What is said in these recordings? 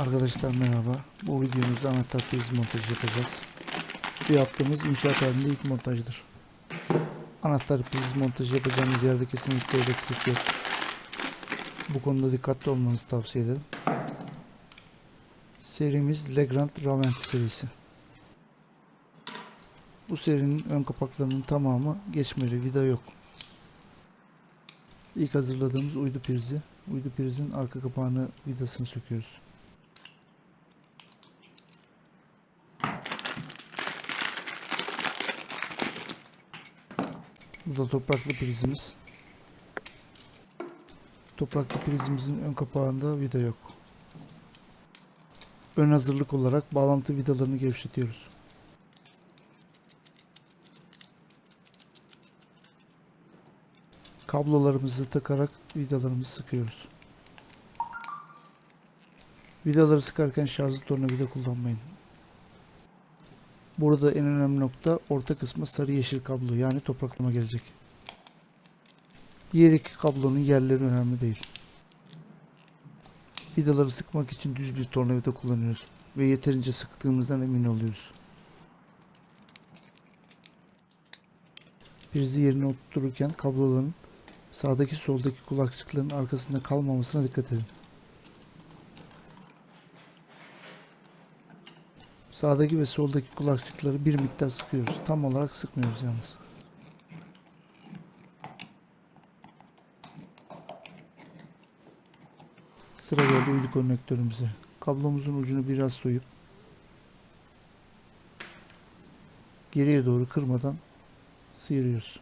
Arkadaşlar merhaba. Bu videomuzda anahtar priz montajı yapacağız. Bu yaptığımız inşaat halinde ilk montajdır. Anahtar priz montajı yapacağımız yerde kesinlikle elektrik yok. Bu konuda dikkatli olmanızı tavsiye ederim. Serimiz Legrand Ravent serisi. Bu serinin ön kapaklarının tamamı geçmeli, vida yok. İlk hazırladığımız uydu prizi. Uydu prizin arka kapağını vidasını söküyoruz. Bu da topraklı prizimiz. Topraklı prizimizin ön kapağında vida yok. Ön hazırlık olarak bağlantı vidalarını gevşetiyoruz. Kablolarımızı takarak vidalarımızı sıkıyoruz. Vidaları sıkarken şarjlı tornavida kullanmayın. Burada en önemli nokta orta kısmı sarı yeşil kablo yani topraklama gelecek. Diğer iki kablonun yerleri önemli değil. Vidaları sıkmak için düz bir tornavida kullanıyoruz ve yeterince sıktığımızdan emin oluyoruz. Prizi yerine oturtururken kabloların sağdaki soldaki kulakçıkların arkasında kalmamasına dikkat edin. Sağdaki ve soldaki kulakçıkları bir miktar sıkıyoruz. Tam olarak sıkmıyoruz yalnız. Sıra geldi uydu konnektörümüze. Kablomuzun ucunu biraz soyup geriye doğru kırmadan sıyırıyoruz.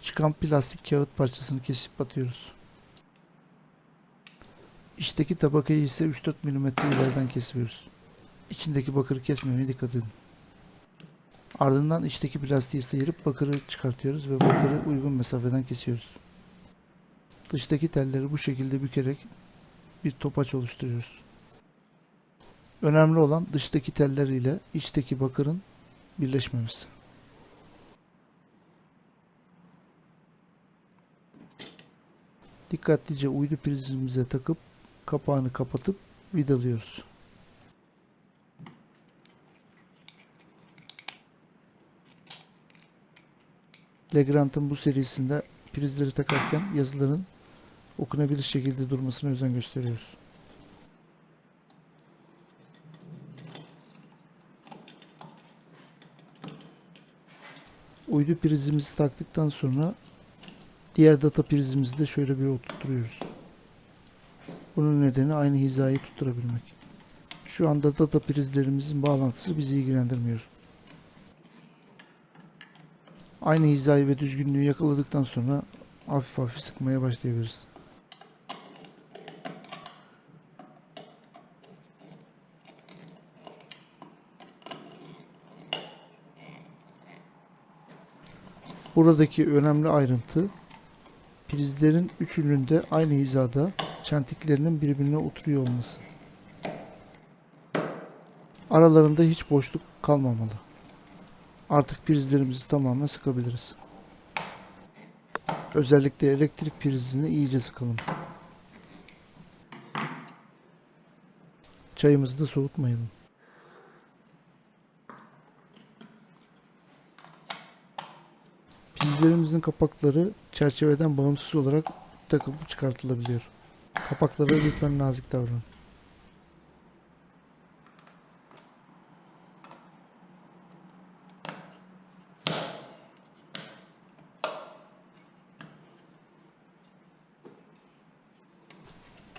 Çıkan plastik kağıt parçasını kesip atıyoruz. İçteki tabakayı ise 3-4 mm ileriden kesiyoruz. İçindeki bakırı kesmemeye dikkat edin. Ardından içteki plastiği sıyırıp bakırı çıkartıyoruz ve bakırı uygun mesafeden kesiyoruz. Dıştaki telleri bu şekilde bükerek bir topaç oluşturuyoruz. Önemli olan dıştaki teller ile içteki bakırın birleşmemesi. Dikkatlice uydu prizimize takıp kapağını kapatıp vidalıyoruz. Legrand'ın bu serisinde prizleri takarken yazıların okunabilir şekilde durmasına özen gösteriyoruz. Uydu prizimizi taktıktan sonra diğer data prizimizi de şöyle bir oturtuyoruz. Bunun nedeni aynı hizayı tutturabilmek. Şu anda data prizlerimizin bağlantısı bizi ilgilendirmiyor. Aynı hizayı ve düzgünlüğü yakaladıktan sonra hafif hafif sıkmaya başlayabiliriz. Buradaki önemli ayrıntı prizlerin üçünün de aynı hizada çentiklerinin birbirine oturuyor olması. Aralarında hiç boşluk kalmamalı. Artık prizlerimizi tamamen sıkabiliriz. Özellikle elektrik prizini iyice sıkalım. Çayımızı da soğutmayalım. Prizlerimizin kapakları çerçeveden bağımsız olarak takılıp çıkartılabiliyor. Kapaklara lütfen nazik davranın.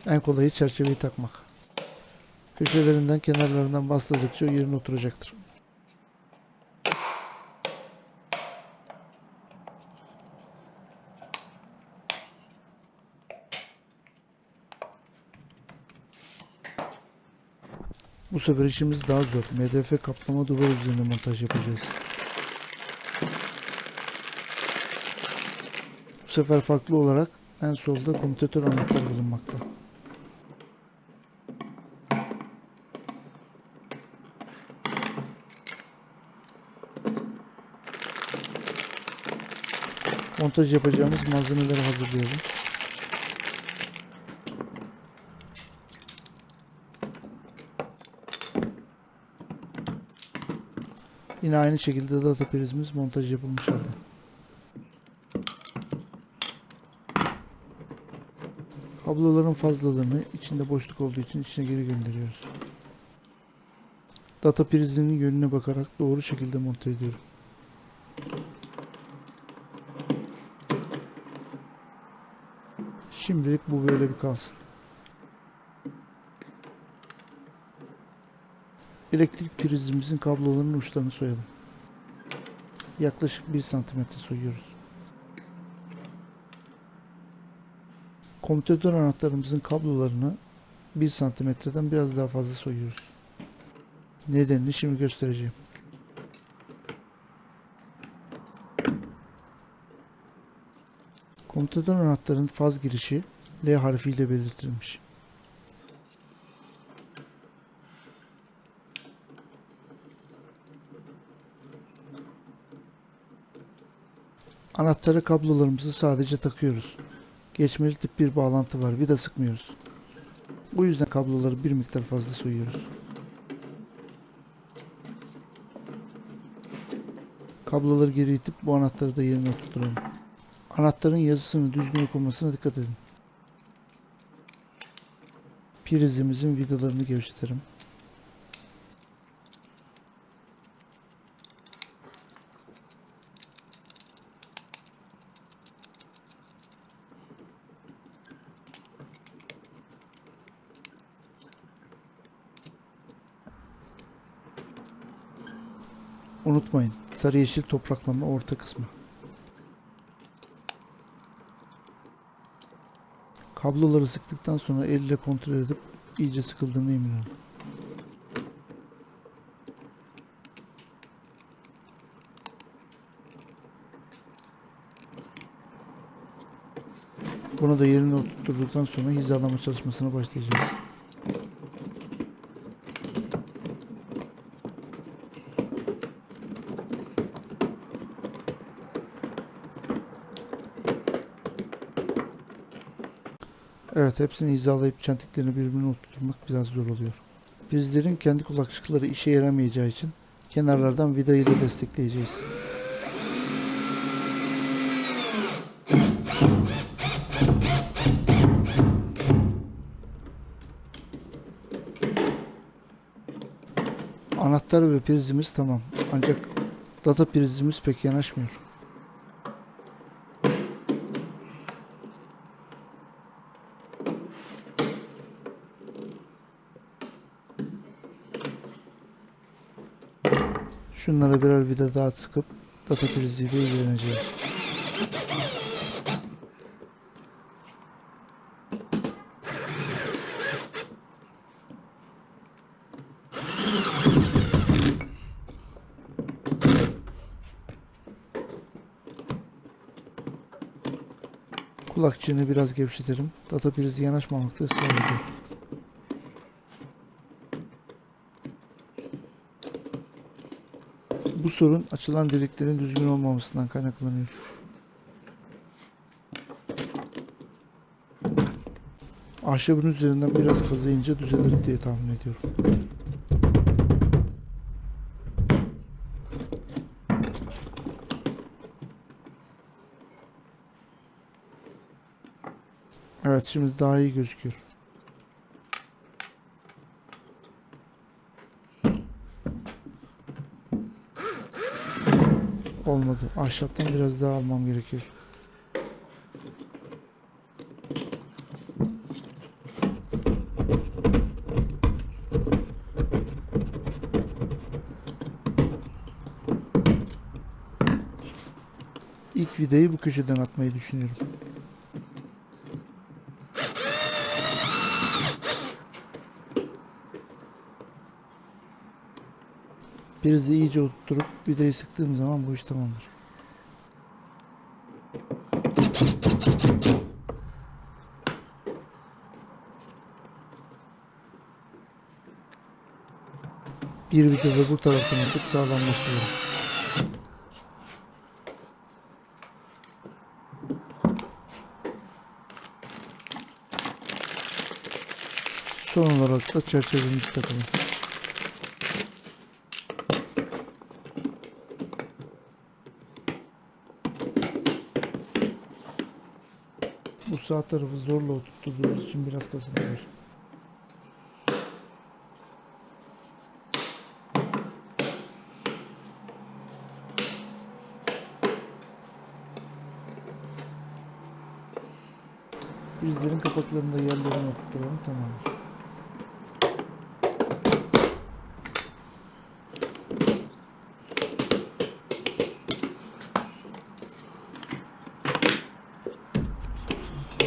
En kolayı çerçeveyi takmak. Köşelerinden kenarlarından bastırdıkça yerine oturacaktır. Bu sefer işimiz daha zor. MDF kaplama duvar üzerine montaj yapacağız. Bu sefer farklı olarak en solda komutatör anahtarı bulunmakta. Montaj yapacağımız malzemeleri hazırlayalım. Yine aynı şekilde data prizimiz montaj yapılmış halde. Kabloların fazlalığını içinde boşluk olduğu için içine geri gönderiyoruz. Data prizinin yönüne bakarak doğru şekilde monte ediyorum. Şimdilik bu böyle bir kalsın. Elektrik prizimizin kablolarının uçlarını soyalım. Yaklaşık 1 santimetre soyuyoruz. Komutatör anahtarımızın kablolarını 1 santimetreden biraz daha fazla soyuyoruz. Nedenini şimdi göstereceğim. Komutatör anahtarın faz girişi L harfiyle belirtilmiş. Anahtarı kablolarımızı sadece takıyoruz. Geçmeli tip bir bağlantı var. Vida sıkmıyoruz. Bu yüzden kabloları bir miktar fazla soyuyoruz. Kabloları geri itip bu anahtarı da yerine oturtalım. Anahtarın yazısını düzgün okunmasına dikkat edin. Prizimizin vidalarını gevşetelim. Unutmayın, sarı yeşil topraklama orta kısmı. Kabloları sıktıktan sonra elle kontrol edip iyice sıkıldığına emin olun. Bunu da yerine oturttuktan sonra hizalama çalışmasına başlayacağız. Evet hepsini hizalayıp çentiklerini birbirine oturtmak biraz zor oluyor. Prizlerin kendi kulakçıkları işe yaramayacağı için kenarlardan vida ile destekleyeceğiz. Anahtar ve prizimiz tamam. Ancak data prizimiz pek yanaşmıyor. Şunlara birer vida daha sıkıp data priziyle ilgileneceğim. Kulakçığını biraz gevşetelim. Data prizi yanaşmamakta ısrar ediyor. Bu sorun açılan deliklerin düzgün olmamasından kaynaklanıyor. Ahşabın üzerinden biraz kazıyınca düzelir diye tahmin ediyorum. Evet şimdi daha iyi gözüküyor. Olmadı. Ahşaptan biraz daha almam gerekiyor. İlk vidayı bu köşeden atmayı düşünüyorum. Prizi iyice oturtup vidayı sıktığım zaman bu iş tamamdır. Bir vida da bu taraftan atıp sağlamlaştırıyorum. Son olarak da çerçevemizi takalım. Bu sağ tarafı zorla oturttuğumuz için biraz kasıntı var. Prizlerin kapaklarını da yerlerine oturtalım tamamdır.